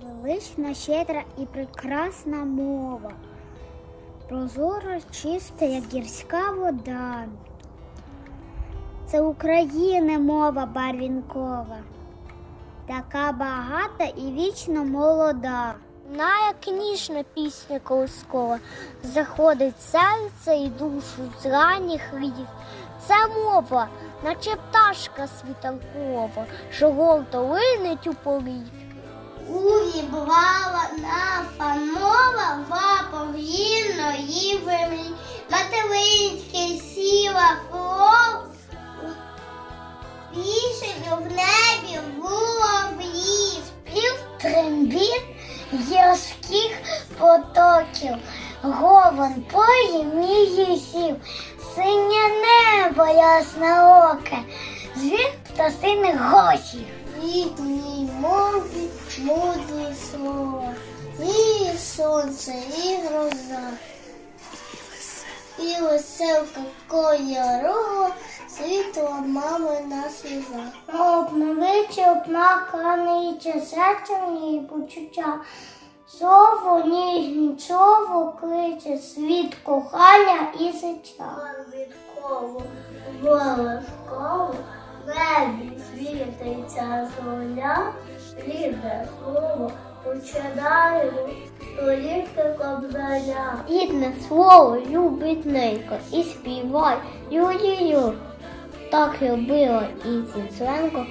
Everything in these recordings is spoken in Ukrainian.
Велична, щедра і прекрасна мова. Прозора, чиста, як гірська вода. Це України мова барвінкова, така багата і вічно молода. На як ніжна пісня колискова заходить серце і душу з ранніх рідів. Це мова, наче пташка світанкова, що гордо линить у полів. Увібрала на панова вапор гірної землі, материнське сіла кров, пішень в небі вороб'їв. Спів трембіт гірських потоків, говон поїв мій сів, синє небо яснооке, звір птасиних госів. Рідній мові мудрі слова, і сонце, і гроза, і веселка кольорова, світла мамина сльоза. Обновичі обмаканиче серце в ній почуття. Слово ніжні, слово кличе, світ кохання і сича. Відково, волосково, в небі світиться зоря, рідне слово починаємо століття кобзаря. Рідне слово любить ненько і співай ю-ю-ю. Так любила і Зінценко,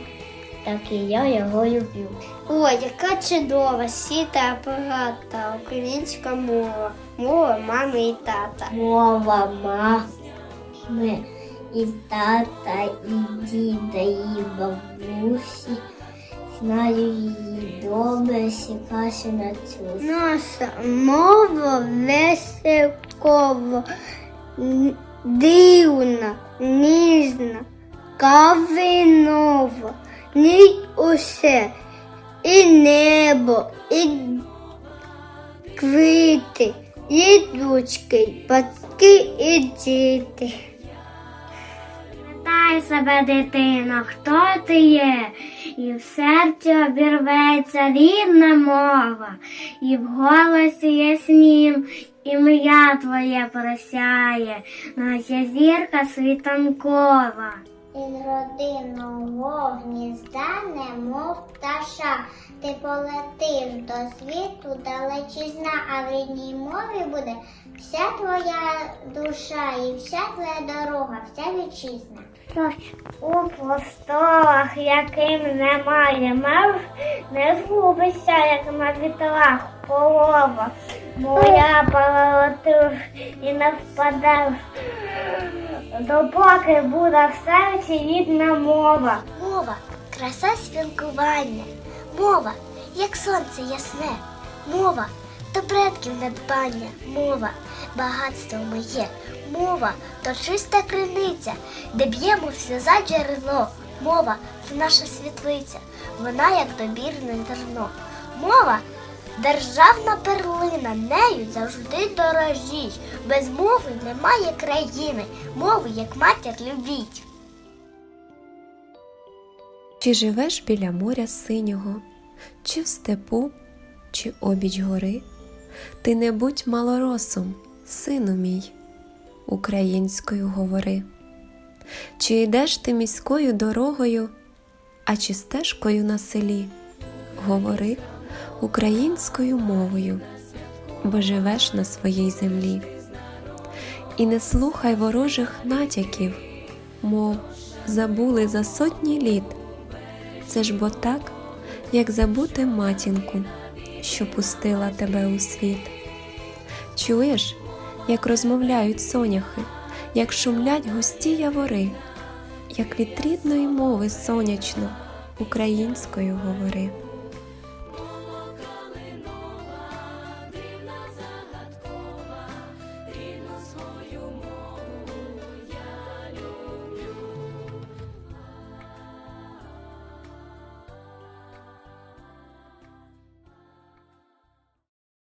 так і я його люблю. Ой, яка чудова, сіта апарата, українська мова, мова мами і тата. Мова мами і тата, і діда, і бабусі. Знаю її добре, сікася на цю. Наша мова веселкова, дивна, ніжна, кавинова, ній усе, і небо, і квіти, і дочки, батьки і діти. Пам'ятай себе, дитино, хто ти є, і в серці обірветься рідна мова, і в голосі яснім ім'я твоє просяє, наче зірка світанкова. Із родинного гнізда, немов пташа, ти полетиш до світу далечізна, а в рідній мові буде вся твоя душа і вся твоя дорога, вся вітчизна. У просторах, яким немає меж, не згубишся, як на вітрах полова. Моя полетиш і не впадеш, допоки буде в серці рідна мова. Мова краса спілкування, мова, як сонце ясне, мова то предків надбання, мова, багатство моє, мова то чиста криниця, де б'ємо все за джерело. Мова це наша світлиця, вона як добірне зерно. Мова державна перлина, нею завжди дорожіть. Без мови немає країни, мови як матір любіть. Чи живеш біля моря синього, чи в степу, чи обіч гори? Ти не будь малоросом, сину мій, українською говори. Чи йдеш ти міською дорогою, а чи стежкою на селі? Говори українською мовою, бо живеш на своїй землі. І не слухай ворожих натяків, мов забули за сотні літ. Це ж бо так, як забути матінку, що пустила тебе у світ. Чуєш, як розмовляють соняхи, як шумлять густі явори, як від рідної мови сонячно українською говори.